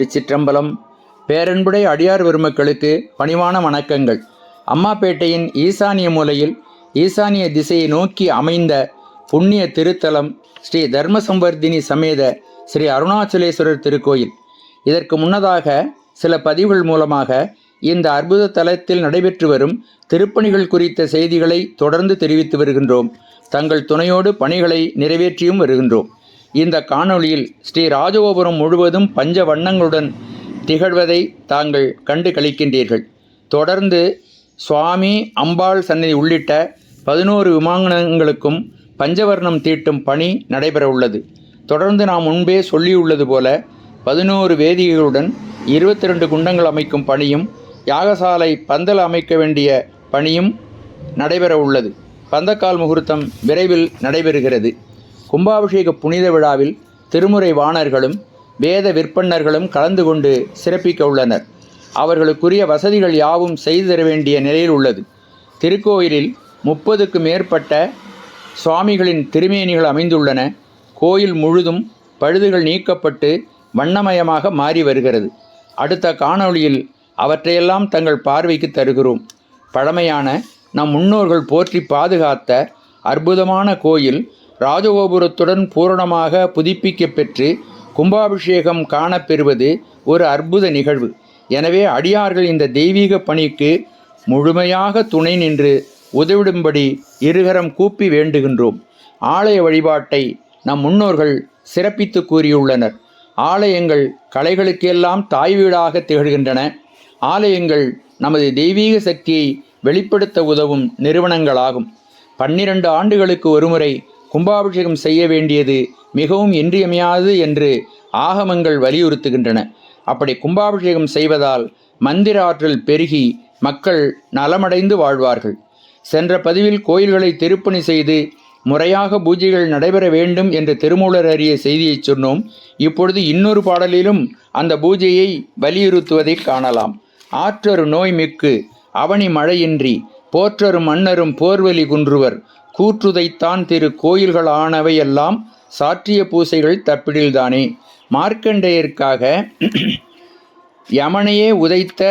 திருச்சிற்றம்பலம் பேரன்புடைய அடியார் பெருமக்களுக்கு பணிவான வணக்கங்கள். அம்மாப்பேட்டையின் ஈசானிய மூலையில் ஈசானிய திசையை நோக்கி அமைந்த புண்ணிய திருத்தலம் ஸ்ரீ தர்மசம்வர்தினி சமேத ஸ்ரீ அருணாச்சலேஸ்வரர் திருக்கோயில். இதற்கு முன்னதாக சில பதிவுகள் மூலமாக இந்த அற்புத தலத்தில் நடைபெற்று வரும் திருப்பணிகள் குறித்த செய்திகளை தொடர்ந்து தெரிவித்து வருகின்றோம். தங்கள் துணையோடு பணிகளை நிறைவேற்றியும் வருகின்றோம். இந்த காணொளியில் ஸ்ரீ ராஜகோபுரம் முழுவதும் பஞ்ச வண்ணங்களுடன் திகழ்வதை தாங்கள் கண்டு கழிக்கின்றீர்கள் தொடர்ந்து சுவாமி அம்பாள் சன்னதி உள்ளிட்ட பதினோரு விமானங்களுக்கும் பஞ்சவர்ணம் தீட்டும் பணி நடைபெற உள்ளது தொடர்ந்து நாம் முன்பே சொல்லியுள்ளது போல பதினோரு வேதிகளுடன் இருபத்தி ரெண்டு குண்டங்கள் அமைக்கும் பணியும் யாகசாலை பந்தல் அமைக்க வேண்டிய பணியும் நடைபெற உள்ளது பந்தக்கால் முகூர்த்தம் விரைவில் நடைபெறுகிறது. கும்பாபிஷேக புனித விழாவில் திருமுறை வாணர்களும் வேத விற்பன்னர்களும் கலந்து கொண்டு சிறப்பிக்க உள்ளனர். அவர்களுக்குரிய வசதிகள் யாவும் செய்து தர வேண்டிய நிலையில் உள்ளது. திருக்கோயிலில் முப்பதுக்கு மேற்பட்ட சுவாமிகளின் திருமேனிகள் அமைந்துள்ளன. கோயில் முழுதும் பழுதுகள் நீக்கப்பட்டு வண்ணமயமாக மாறி வருகிறது. அடுத்த காணொளியில் அவற்றையெல்லாம் தங்கள் பார்வைக்கு தருகிறோம். பழமையான நம் முன்னோர்கள் போற்றி பாதுகாத்த அற்புதமான கோயில் ராஜகோபுரத்துடன் பூரணமாக புதுப்பிக்க பெற்று கும்பாபிஷேகம் காணப்பெறுவது ஒரு அற்புத நிகழ்வு. எனவே அடியார்கள் இந்த தெய்வீக பணிக்கு முழுமையாக துணை நின்று உதவிடும்படி இருகரம் கூப்பி வேண்டுகின்றோம். ஆலய வழிபாட்டை நம் முன்னோர்கள் சிறப்பித்து கூறியுள்ளனர். ஆலயங்கள் கலைகளுக்கெல்லாம் தாய் வீடாக திகழ்கின்றன. ஆலயங்கள் நமது தெய்வீக சக்தியை வெளிப்படுத்த உதவும் நிறுவனங்களாகும். பன்னிரண்டு ஆண்டுகளுக்கு ஒருமுறை கும்பாபிஷேகம் செய்ய வேண்டியது மிகவும் இன்றியமையாதது என்று ஆகமங்கள் வலியுறுத்துகின்றன. அப்படி கும்பாபிஷேகம் செய்வதால் மந்திர ஆற்றல் பெருகி மக்கள் நலமடைந்து வாழ்வார்கள். சென்ற பதிவில் கோயில்களை திருப்பணி செய்து முறையாக பூஜைகள் நடைபெற வேண்டும் என்று திருமூலர் அறிய செய்தியை சொன்னோம். இப்பொழுது இன்னொரு பாடலிலும் அந்த பூஜையை வலியுறுத்துவதை காணலாம். ஆற்றொரு நோய் மிக்கு அவனி மழையின்றி போற்றரும் மன்னரும் போர்வலி குன்றுவர். கூற்றுதைத்தான் திரு கோயில்கள் ஆனவையெல்லாம் சாற்றிய பூசைகள் தப்பிடில்தானே. மார்க்கண்டேயருக்காக யமனையே உதைத்த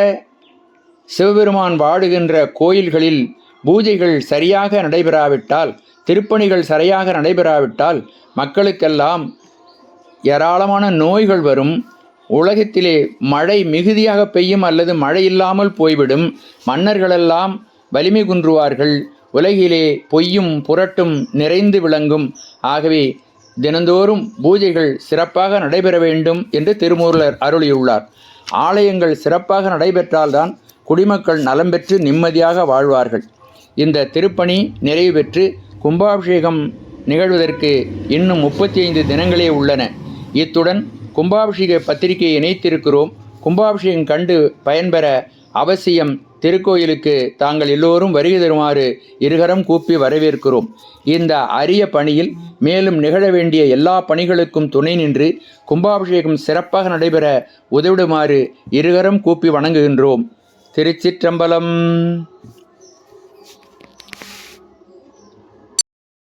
சிவபெருமான் வாடுகின்ற கோயில்களில் பூஜைகள் சரியாக நடைபெறாவிட்டால் திருப்பணிகள் சரியாக நடைபெறாவிட்டால் மக்களுக்கெல்லாம் ஏராளமான நோய்கள் வரும். உலகத்திலே மழை மிகுதியாக பெய்யும் அல்லது மழை இல்லாமல் போய்விடும். மன்னர்களெல்லாம் வலிமை குன்றுவார்கள். உலகிலே பொய்யும் புரட்டும் நிறைந்து விளங்கும். ஆகவே தினந்தோறும் பூஜைகள் சிறப்பாக நடைபெற வேண்டும் என்று திருமூர்லர் அருளியுள்ளார். ஆலயங்கள் சிறப்பாக நடைபெற்றால்தான் குடிமக்கள் நலம் பெற்று நிம்மதியாக வாழ்வார்கள். இந்த திருப்பணி நிறைவு பெற்று கும்பாபிஷேகம் நிகழ்வதற்கு இன்னும் முப்பத்தி ஐந்து தினங்களே உள்ளன. இத்துடன் கும்பாபிஷேக பத்திரிகையை இணைத்திருக்கிறோம். கும்பாபிஷேகம் கண்டு பயன்பெற அவசியம் திருக்கோயிலுக்கு தாங்கள் எல்லோரும் வருகை தருமாறு இருகரம் கூப்பி வரவேற்கிறோம். இந்த அரிய பணியில் மேலும் நிகழ வேண்டிய எல்லா பணிகளுக்கும் துணை நின்று கும்பாபிஷேகம் சிறப்பாக நடைபெற உதவிடுமாறு இருகரம் கூப்பி வணங்குகின்றோம். திருச்சிற்றம்பலம்.